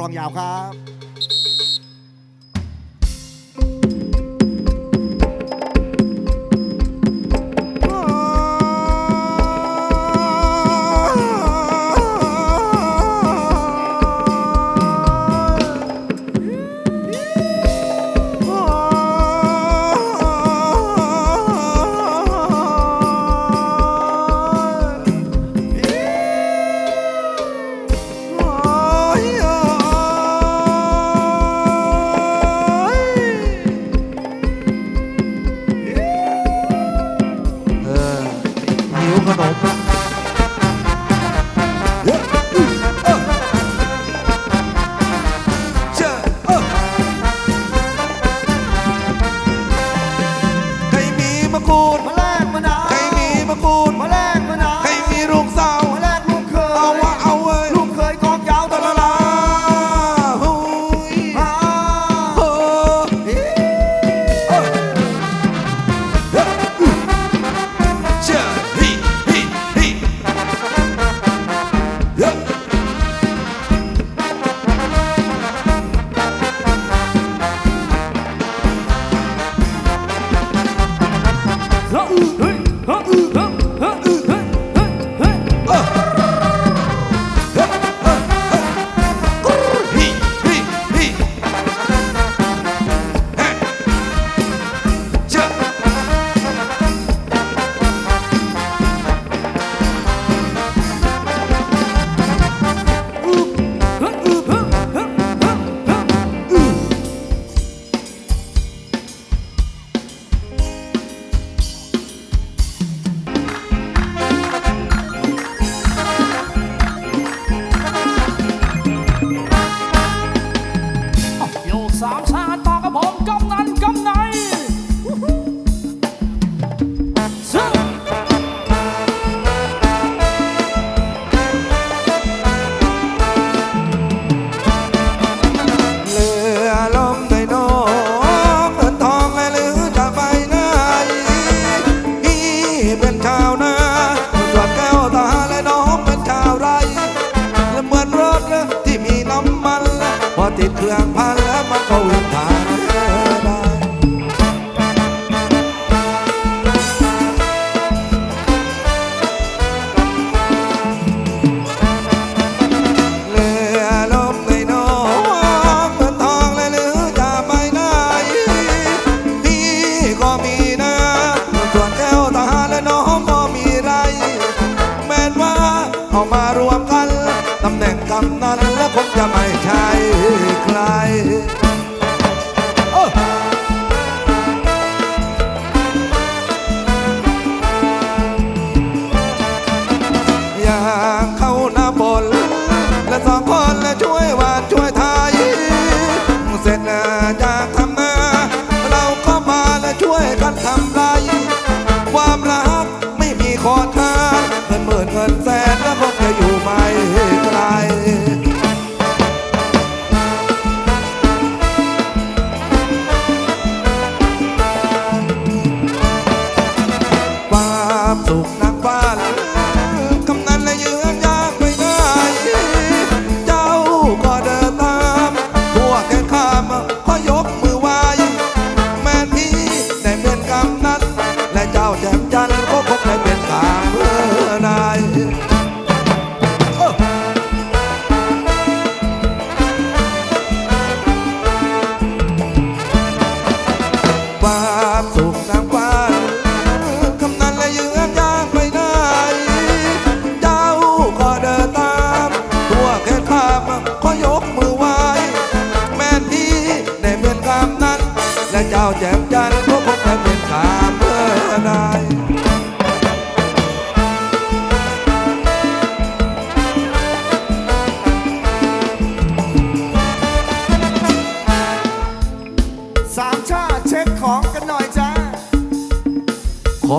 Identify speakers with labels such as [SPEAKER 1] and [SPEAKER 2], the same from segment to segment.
[SPEAKER 1] รองยาวครับ
[SPEAKER 2] ฮะอือ
[SPEAKER 1] เฮ้ย
[SPEAKER 2] ฮะอื
[SPEAKER 1] อ
[SPEAKER 2] ฮะ
[SPEAKER 3] สามชาติต่อกับผมกำนันกำไนซึ่ง
[SPEAKER 2] เรือล่มในนอกเงินทองและลือจะไปหนนี่เป็นชาวนาส่วนแก้วตาแน้องเป็นชาวไรและเหมือนรถที่มีน้ำมันพอติดเครื่อง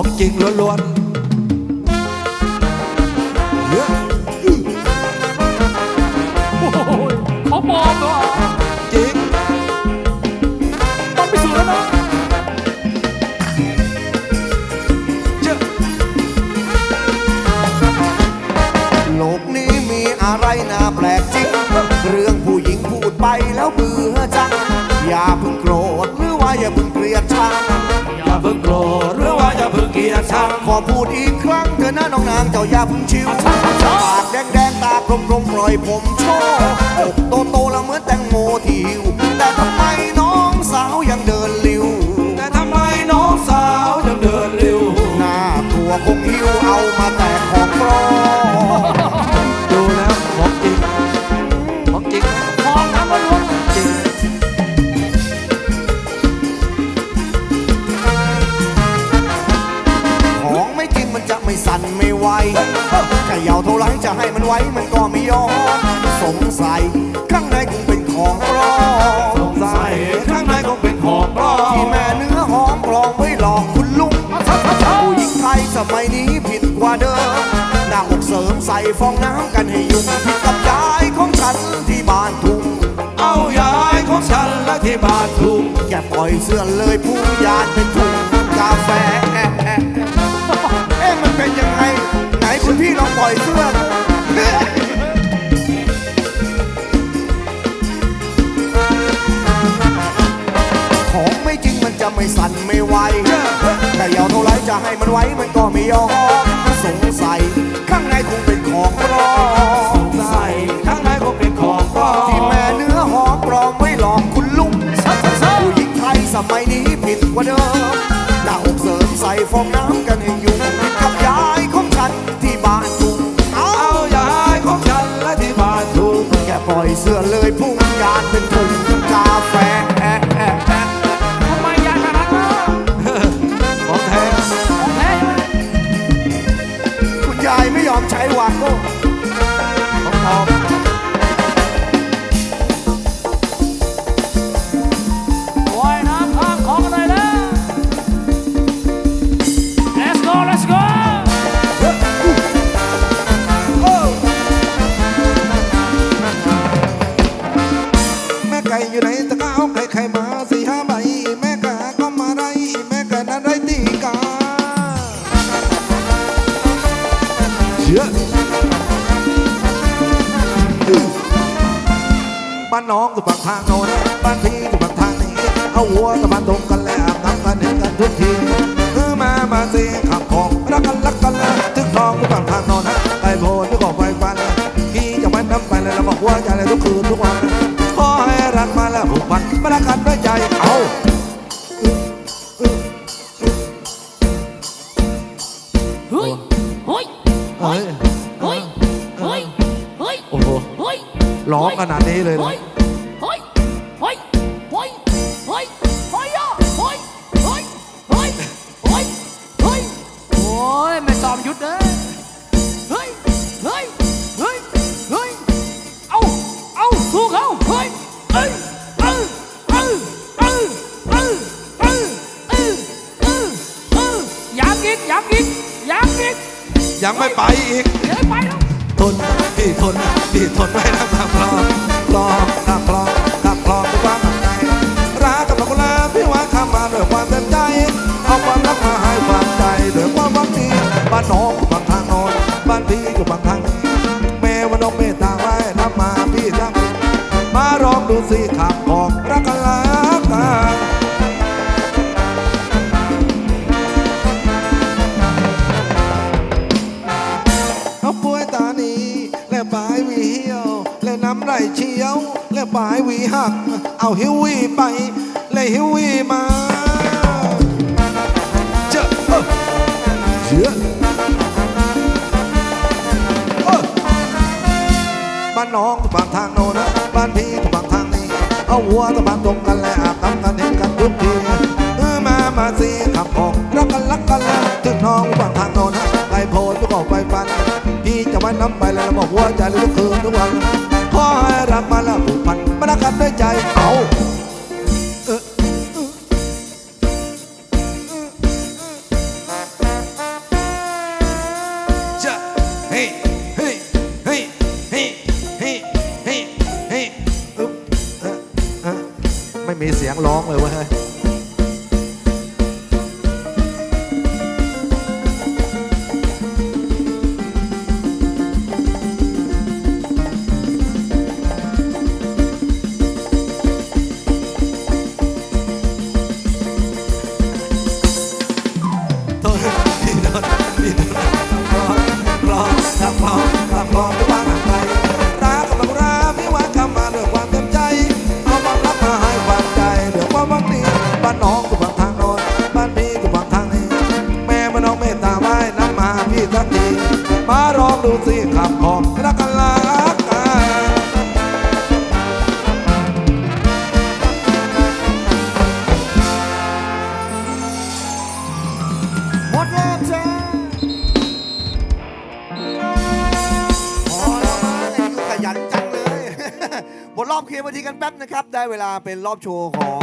[SPEAKER 2] องจริงล้วน อพูดอีกครั้งเถ
[SPEAKER 1] อะนะน้องนางเจ้าอย่าเพิ่งชิวปากแดงแดงๆตากลมกลมๆปล่อยผมโชว์อกโตโตๆแล้วเหมือนแตงโมที่หิว ข้างในคงเป็นของปลอ
[SPEAKER 2] ส
[SPEAKER 1] ม
[SPEAKER 2] งสัยข้างในคงเป็นของปลอมที่
[SPEAKER 1] แม่เนื้อหอมปลอมไว้หลอกคุณลุงผู้หญิงไทยสมัยนี้ผิดกว่าเดิมหน้าอกเสริมใส่ฟองน้ำกันให้ยุ่งผิดกับยายของฉันที่บ้านทุ่ง
[SPEAKER 2] เอายายของฉันและที่บ้านถูก
[SPEAKER 1] แกปล่อยเสื้อเลยผู้ยานเป็นถุงกาแฟเอ๊ะมันเป็นยังไงไหนคุณพี่ลองปล่อยเสื้อ ไม่สั่นไม่ไหวแต่ยาวเท่าไรจะให้มันไว้มันก็ไม่ยอมสงสัยานน้องอ
[SPEAKER 2] ยู่ฝั่งทางโน้นบ้านพี่อยู่ฝั่งทางนี้เอาหัวตะบันตรงกันแล้วอาบน้ำกันเห็นกันทุกทีเออมามาสิขับของรักกันรักกันแล้วถึงทองอยู่ฝั่งทางโน้นนะไอ้โพนที่ก่อไฟฟันพี่จะวันน้ำไปเลยเราบอกว่าจะอะไรทุกคืนทุกวันขอให้รักมาแล้วผูกพันมารักกันด้วยใจเอา
[SPEAKER 3] เฮ้ยเฮ้ย
[SPEAKER 2] เฮ้ย
[SPEAKER 3] เฮ้ยเฮ้ยเฮ้ย
[SPEAKER 2] โอ้โห
[SPEAKER 3] เฮ้ย
[SPEAKER 2] ร้องขนาดนี้เลยเห
[SPEAKER 3] ไม่จอมหยุดเลยเฮ้ยเฮ้ยเฮ้ยเฮ้ยเอาเอาสู้เขาเฮ้ยเอ้ยเอ้ยเอ้ยเอ้ยเอ้ยเอ้ยเอ้ยเอ้ยเอ้ยย้ำอีกย้ำอีกย้ำอีก
[SPEAKER 2] ยังไม่ไปอีก
[SPEAKER 3] เดี๋ยวไปแล้ว
[SPEAKER 2] ทนพี่ทนพี่ทนไม่น้ำตาคลองคลองข้ามคลองข้ามคลองด้วยความหนักใจรักกับคนลาพี่ว่าข้ามมาด้วยความเต็มใจ เอาความรักมาให้านน้องอยู่ฝั่งทางน้นบ้านพี่อยู่ฝั่งทางนี้แม่ว่าน้องเมตตาไว้น้ำมาพี่ทำมาลองดูสิข้ามคลองรักกันรักกันเอาป่วยตานีและปลายวีเหี่ยว และน้ำไหลเชียว และปลายวีหัก เอาหิววีไป และหิววีมาเน้องฝั่งทางโน้นนะบ้านพี่ฝั่งทางนี้ เอาหัวตะบานตรงกันและอาบน้ำกันเห็นกันทุกทีเออมามาสิขับออกรักกันรักกันแล้วถึงน้องฝั่งทางโน้นนะไปโพลก็ออกไปฟัน พี่จะไว้น้ำไปแล้วบอกหัวใจทุกคืนทุกวันขอให้รักมาแล้วผูกพันมารักกันด้วยใจเอา ร้องเลยว้ย
[SPEAKER 1] แป๊บนะครับ ได้เวลาเป็นรอบโชว์ของ